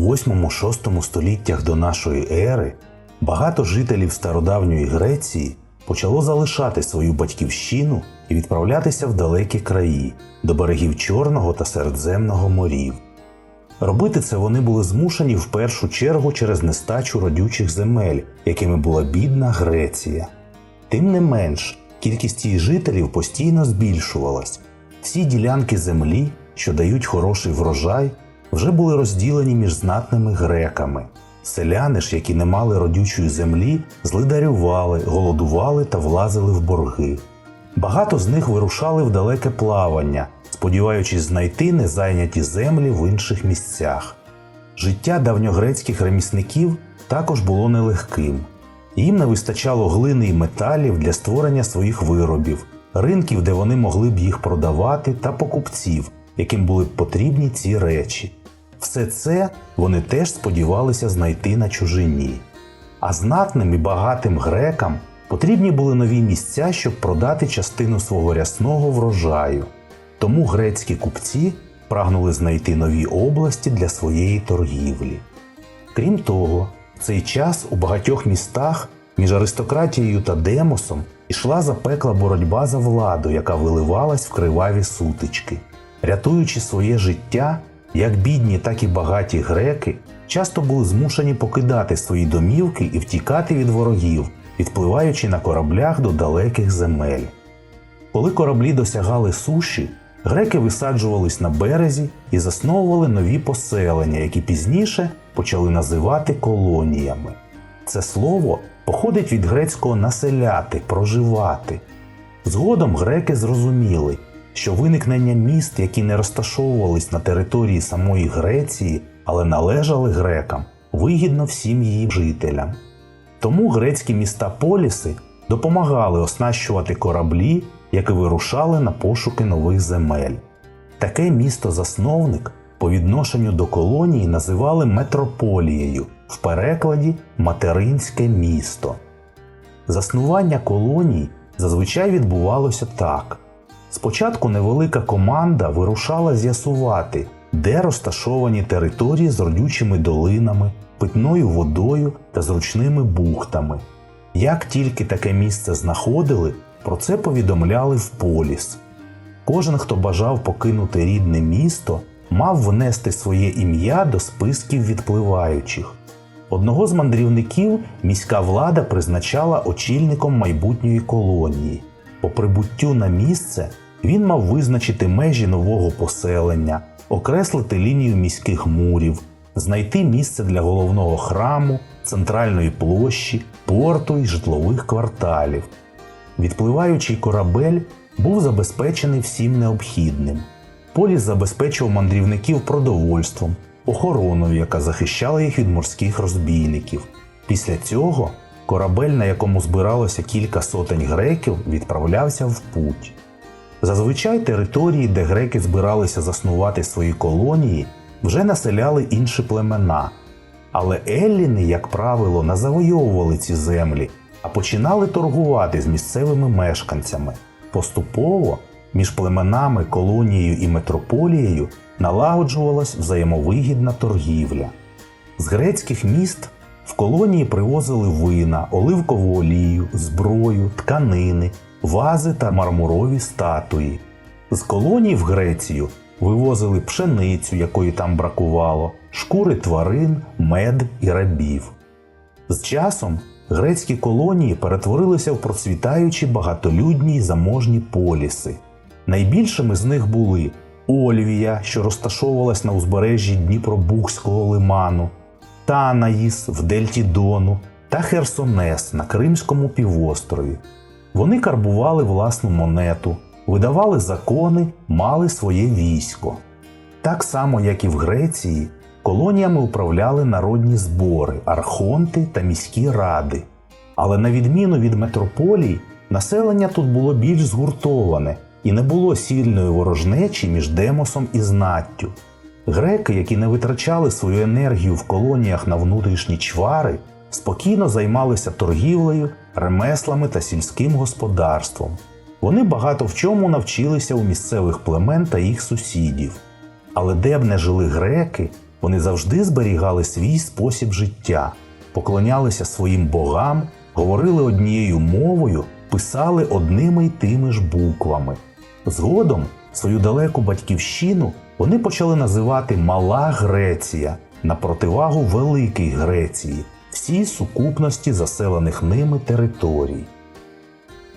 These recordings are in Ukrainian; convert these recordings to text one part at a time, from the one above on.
У 8-6 століттях до нашої ери багато жителів стародавньої Греції почало залишати свою батьківщину і відправлятися в далекі краї до берегів Чорного та Середземного морів. Робити це вони були змушені в першу чергу через нестачу родючих земель, якими була бідна Греція. Тим не менш, кількість її жителів постійно збільшувалась. Всі ділянки землі, що дають хороший врожай, вже були розділені між знатними греками. Селяни ж, які не мали родючої землі, злидарювали, голодували та влазили в борги. Багато з них вирушали в далеке плавання, сподіваючись знайти незайняті землі в інших місцях. Життя давньогрецьких ремісників також було нелегким. Їм не вистачало глини і металів для створення своїх виробів, ринків, де вони могли б їх продавати, та покупців, яким були б потрібні ці речі. Все це вони теж сподівалися знайти на чужині. А знатним і багатим грекам потрібні були нові місця, щоб продати частину свого рясного врожаю. Тому грецькі купці прагнули знайти нові області для своєї торгівлі. Крім того, в цей час у багатьох містах між аристократією та демосом ішла запекла боротьба за владу, яка виливалась в криваві сутички. Рятуючи своє життя, як бідні, так і багаті греки часто були змушені покидати свої домівки і втікати від ворогів, відпливаючи на кораблях до далеких земель. Коли кораблі досягали суші, греки висаджувались на березі і засновували нові поселення, які пізніше почали називати колоніями. Це слово походить від грецького населяти, проживати. Згодом греки зрозуміли, що виникнення міст, які не розташовувались на території самої Греції, але належали грекам, вигідно всім її жителям. Тому грецькі міста Поліси допомагали оснащувати кораблі, які вирушали на пошуки нових земель. Таке місто-засновник по відношенню до колонії називали метрополією, в перекладі материнське місто. Заснування колоній зазвичай відбувалося так. Спочатку невелика команда вирушала з'ясувати, де розташовані території з родючими долинами, питною водою та зручними бухтами. Як тільки таке місце знаходили, про це повідомляли в поліс. Кожен, хто бажав покинути рідне місто, мав внести своє ім'я до списків відпливаючих. Одного з мандрівників міська влада призначала очільником майбутньої колонії. По прибуттю на місце він мав визначити межі нового поселення, окреслити лінію міських мурів, знайти місце для головного храму, центральної площі, порту і житлових кварталів. Відпливаючий корабель був забезпечений всім необхідним. Поліс забезпечував мандрівників продовольством, охороною, яка захищала їх від морських розбійників. Після цього корабель, на якому збиралося кілька сотень греків, відправлявся в путь. Зазвичай території, де греки збиралися заснувати свої колонії, вже населяли інші племена. Але елліни, як правило, не завойовували ці землі, а починали торгувати з місцевими мешканцями. Поступово між племенами, колонією і метрополією налагоджувалась взаємовигідна торгівля. З грецьких міст в колонії привозили вина, оливкову олію, зброю, тканини, вази та мармурові статуї. З колоній в Грецію вивозили пшеницю, якої там бракувало, шкури тварин, мед і рабів. З часом грецькі колонії перетворилися в процвітаючі багатолюдні й заможні поліси. Найбільшими з них були Ольвія, що розташовувалась на узбережжі Дніпробухського лиману, Танаїс в Дельті Дону та Херсонес на Кримському півострові. Вони карбували власну монету, видавали закони, мали своє військо. Так само, як і в Греції, колоніями управляли народні збори, архонти та міські ради. Але на відміну від метрополій, населення тут було більш згуртоване і не було сильної ворожнечі між демосом і знаттю. Греки, які не витрачали свою енергію в колоніях на внутрішні чвари, спокійно займалися торгівлею, ремеслами та сільським господарством. Вони багато в чому навчилися у місцевих племен та їх сусідів. Але де б не жили греки, вони завжди зберігали свій спосіб життя, поклонялися своїм богам, говорили однією мовою, писали одними й тими ж буквами. Згодом свою далеку батьківщину вони почали називати Мала Греція на противагу Великій Греції, всій сукупності заселених ними територій.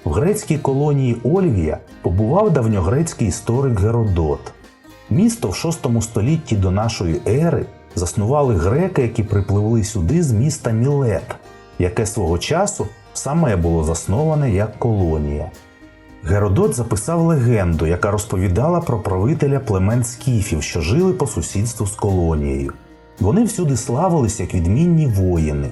В грецькій колонії Ольвія побував давньогрецький історик Геродот. Місто в VI столітті до нашої ери заснували греки, які припливли сюди з міста Мілет, яке свого часу саме було засноване як колонія. Геродот записав легенду, яка розповідала про правителя племен скіфів, що жили по сусідству з колонією. Вони всюди славились як відмінні воїни.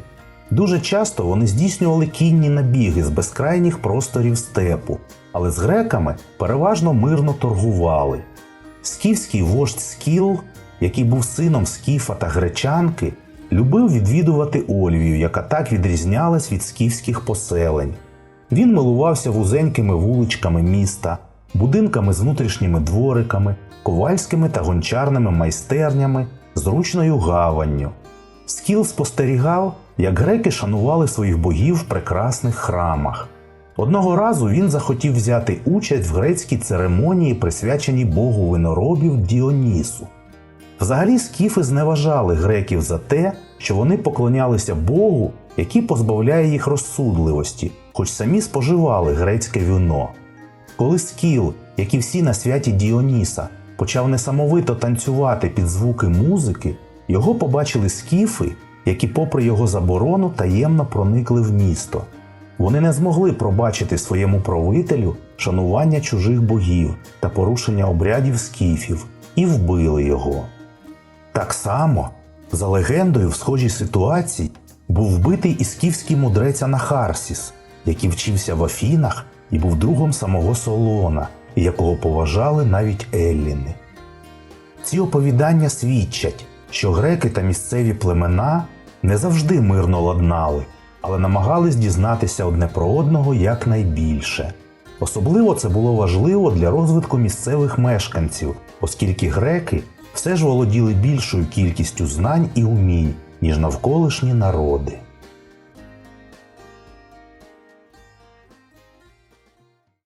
Дуже часто вони здійснювали кінні набіги з безкрайніх просторів степу, але з греками переважно мирно торгували. Скіфський вождь Скіл, який був сином скіфа та гречанки, любив відвідувати Ольвію, яка так відрізнялась від скіфських поселень. Він милувався вузенькими вуличками міста, будинками з внутрішніми двориками, ковальськими та гончарними майстернями, зручною гаванню. Скіл спостерігав, як греки шанували своїх богів в прекрасних храмах. Одного разу він захотів взяти участь в грецькій церемонії, присвяченій богу виноробів Діонісу. Взагалі скіфи зневажали греків за те, що вони поклонялися Богу, який позбавляє їх розсудливості, хоч самі споживали грецьке вино. Коли скіл, як і всі на святі Діоніса, почав несамовито танцювати під звуки музики, його побачили скіфи, які, попри його заборону, таємно проникли в місто. Вони не змогли пробачити своєму правителю шанування чужих богів та порушення обрядів скіфів і вбили його. Так само, за легендою, в схожій ситуації був вбитий і скіфський мудрець Анахарсіс, який вчився в Афінах і був другом самого Солона, якого поважали навіть Елліни. Ці оповідання свідчать, що греки та місцеві племена не завжди мирно ладнали, але намагались дізнатися одне про одного якнайбільше. Особливо це було важливо для розвитку місцевих мешканців, оскільки греки все ж володіли більшою кількістю знань і умінь, ніж навколишні народи.